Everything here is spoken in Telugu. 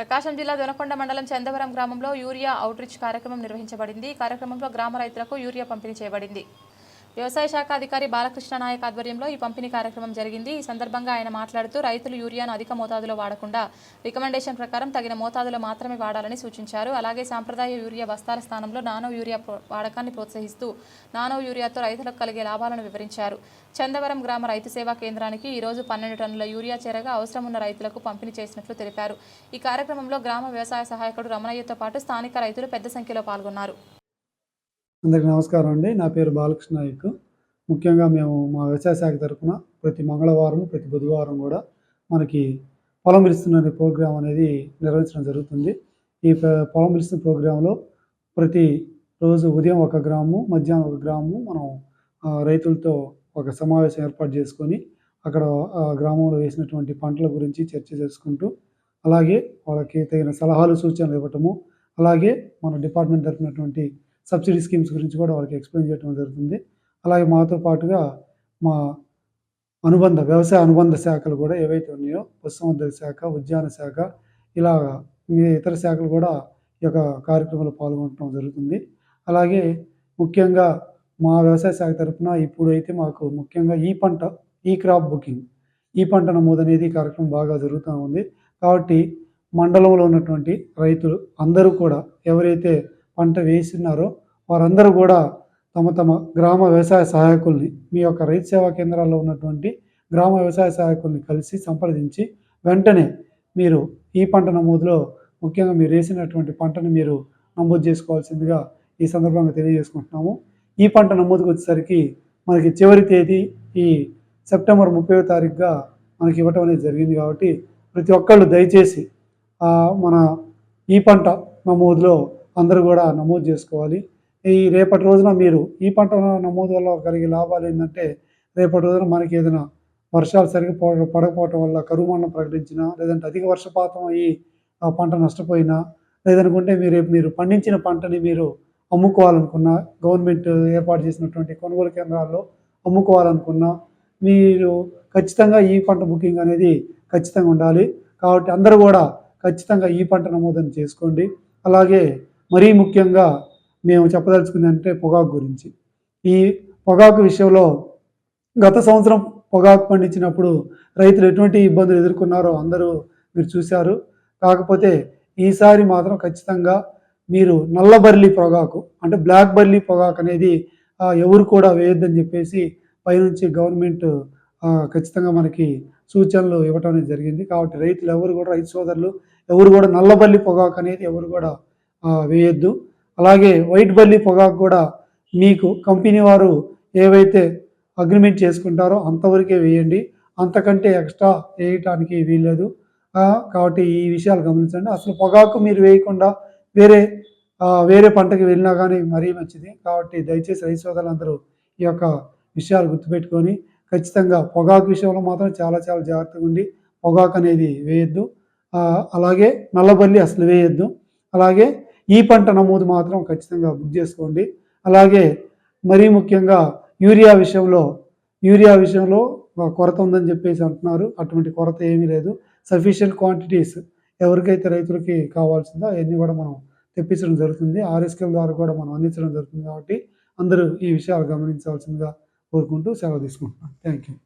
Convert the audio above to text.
ప్రకాశం జిల్లా దొనకొండ మండలం చందవరం గ్రామంలో యూరియా అవుట్రీచ్ కార్యక్రమం నిర్వహించబడింది. ఈ కార్యక్రమంలో గ్రామ రైతులకు యూరియా పంపిణీ చేయబడింది. వ్యవసాయ శాఖ అధికారి బాలకృష్ణ నాయక్ ఆధ్వర్యంలో ఈ పంపిణీ కార్యక్రమం జరిగింది. ఈ సందర్భంగా ఆయన మాట్లాడుతూ రైతులు యూరియాను అధిక మోతాదులో వాడకుండా రికమెండేషన్ ప్రకారం తగిన మోతాదులో మాత్రమే వాడాలని సూచించారు. అలాగే సాంప్రదాయ యూరియా బస్తాల స్థానంలో నానో యూరియా వాడకాన్ని ప్రోత్సహిస్తూ నానో యూరియాతో రైతులకు కలిగే లాభాలను వివరించారు. చందవరం గ్రామ రైతు సేవా కేంద్రానికి ఈరోజు పన్నెండు టన్నుల యూరియా చేరగా అవసరం ఉన్న రైతులకు పంపిణీ చేసినట్లు తెలిపారు. ఈ కార్యక్రమంలో గ్రామ వ్యవసాయ సహాయకుడు రమణయ్యతో పాటు స్థానిక రైతులు పెద్ద సంఖ్యలో పాల్గొన్నారు. అందరికీ నమస్కారం అండి. నా పేరు బాలకృష్ణ నాయక్. ముఖ్యంగా మేము మా వ్యవసాయ శాఖ తరఫున ప్రతి మంగళవారం ప్రతి బుధవారం కూడా మనకి పొలం పిలుస్తున్న ప్రోగ్రాం అనేది నిర్వహించడం జరుగుతుంది. ఈ పొలం పిలుస్తున్న ప్రోగ్రాంలో ప్రతి రోజు ఉదయం ఒక గ్రాము మధ్యాహ్నం ఒక గ్రాము మనం రైతులతో ఒక సమావేశం ఏర్పాటు చేసుకొని అక్కడ ఆ గ్రామంలో వేసినటువంటి పంటల గురించి చర్చ చేసుకుంటూ అలాగే వాళ్ళకి తగిన సలహాలు సూచనలు ఇవ్వటము అలాగే మన డిపార్ట్మెంట్ తరఫునటువంటి సబ్సిడీ స్కీమ్స్ గురించి కూడా వాళ్ళకి ఎక్స్ప్లెయిన్ చేయడం జరుగుతుంది. అలాగే మాతో పాటుగా మా అనుబంధ వ్యవసాయ అనుబంధ శాఖలు కూడా ఏవైతే ఉన్నాయో పశుసంవర్ధక శాఖ ఉద్యాన శాఖ ఇలా ఇతర శాఖలు కూడా ఈ యొక్క కార్యక్రమంలో పాల్గొనడం జరుగుతుంది. అలాగే ముఖ్యంగా మా వ్యవసాయ శాఖ తరఫున ఇప్పుడు అయితే మాకు ముఖ్యంగా ఈ పంట ఈ క్రాప్ బుకింగ్ ఈ పంట నమోదు అనేది కార్యక్రమం బాగా జరుగుతూ ఉంది. కాబట్టి మండలంలో ఉన్నటువంటి రైతులు అందరూ కూడా ఎవరైతే పంట వేస్తున్నారో వారందరూ కూడా తమ తమ గ్రామ వ్యవసాయ సహాయకుల్ని మీ యొక్క రైతు సేవా కేంద్రాల్లో ఉన్నటువంటి గ్రామ వ్యవసాయ సహాయకుల్ని కలిసి సంప్రదించి వెంటనే మీరు ఈ పంట నమోదులో ముఖ్యంగా మీరు వేసినటువంటి పంటను మీరు నమోదు చేసుకోవాల్సిందిగా ఈ సందర్భంగా తెలియజేసుకుంటున్నాము. ఈ పంట నమోదుకు వచ్చేసరికి మనకి చివరి తేదీ ఈ సెప్టెంబర్ ముప్పై తారీఖుగా మనకి ఇవ్వటం అనేది జరిగింది కాబట్టి ప్రతి ఒక్కళ్ళు దయచేసి మన ఈ పంట నమోదులో అందరూ కూడా నమోదు చేసుకోవాలి. ఈ రేపటి రోజున మీరు ఈ పంట నమోదు వల్ల కలిగే లాభాలు ఏంటంటే రేపటి రోజున మనకి ఏదైనా వర్షాలు సరిగ్గా పడకపోవటం వల్ల కరువు మండలం ప్రకటించినా లేదంటే అధిక వర్షపాతం అయ్యి ఆ పంట నష్టపోయినా లేదనుకుంటే మీరు రేపు మీరు పండించిన పంటని మీరు అమ్ముకోవాలనుకున్నా గవర్నమెంట్ ఏర్పాటు చేసినటువంటి కొనుగోలు కేంద్రాల్లో అమ్ముకోవాలనుకున్నా మీరు ఖచ్చితంగా ఈ పంట బుకింగ్ అనేది ఖచ్చితంగా ఉండాలి. కాబట్టి అందరూ కూడా ఖచ్చితంగా ఈ పంట నమోదని చేసుకోండి. అలాగే మరీ ముఖ్యంగా మేము చెప్పదలుచుకుంది అంటే పొగాకు గురించి. ఈ పొగాకు విషయంలో గత సంవత్సరం పొగాకు పండించినప్పుడు రైతులు ఎటువంటి ఇబ్బందులు ఎదుర్కొన్నారో అందరూ మీరు చూశారు. కాకపోతే ఈసారి మాత్రం ఖచ్చితంగా మీరు నల్ల బర్లీ పొగాకు అంటే బ్లాక్ బర్లీ పొగాకు అనేది ఎవరు కూడా వేయొద్దని చెప్పేసి పైనుంచి గవర్నమెంట్ ఖచ్చితంగా మనకి సూచనలు ఇవ్వటం అనేది జరిగింది. కాబట్టి రైతులు ఎవరు కూడా రైతు సోదరులు ఎవరు కూడా నల్లబల్లి పొగాకు అనేది ఎవరు కూడా వేయొద్దు. అలాగే వైట్ బల్లి పొగాకు కూడా మీకు కంపెనీ వారు ఏవైతే అగ్రిమెంట్ చేసుకుంటారో అంతవరకే వేయండి. అంతకంటే ఎక్స్ట్రా వేయటానికి వీల్లేదు. కాబట్టి ఈ విషయాలు గమనించండి. అసలు పొగాకు మీరు వేయకుండా వేరే వేరే పంటకి వెళ్ళినా కానీ మరీ మంచిది. కాబట్టి దయచేసి రైతు సోదరులందరూ ఈ యొక్క విషయాలు గుర్తుపెట్టుకొని ఖచ్చితంగా పొగాకు విషయంలో మాత్రం చాలా చాలా జాగ్రత్తగా ఉండి పొగాకు అనేది వేయొద్దు. అలాగే నల్లబల్లి అసలు వేయొద్దు. అలాగే ఈ పంట నమోదు మాత్రం ఖచ్చితంగా బుక్ చేసుకోండి. అలాగే మరీ ముఖ్యంగా యూరియా విషయంలో యూరియా విషయంలో కొరత ఉందని చెప్పేసి అంటున్నారు. అటువంటి కొరత ఏమీ లేదు. సఫిషియంట్ క్వాంటిటీస్ ఎవరికైతే రైతులకి కావాల్సిందో అవన్నీ కూడా మనం తెప్పించడం జరుగుతుంది. ఆర్ఎస్కెల్ ద్వారా కూడా మనం అందించడం జరుగుతుంది కాబట్టి అందరూ ఈ విషయాలు గమనించాల్సిందిగా కోరుకుంటూ సెలవు తీసుకుంటున్నాను థ్యాంక్ యూ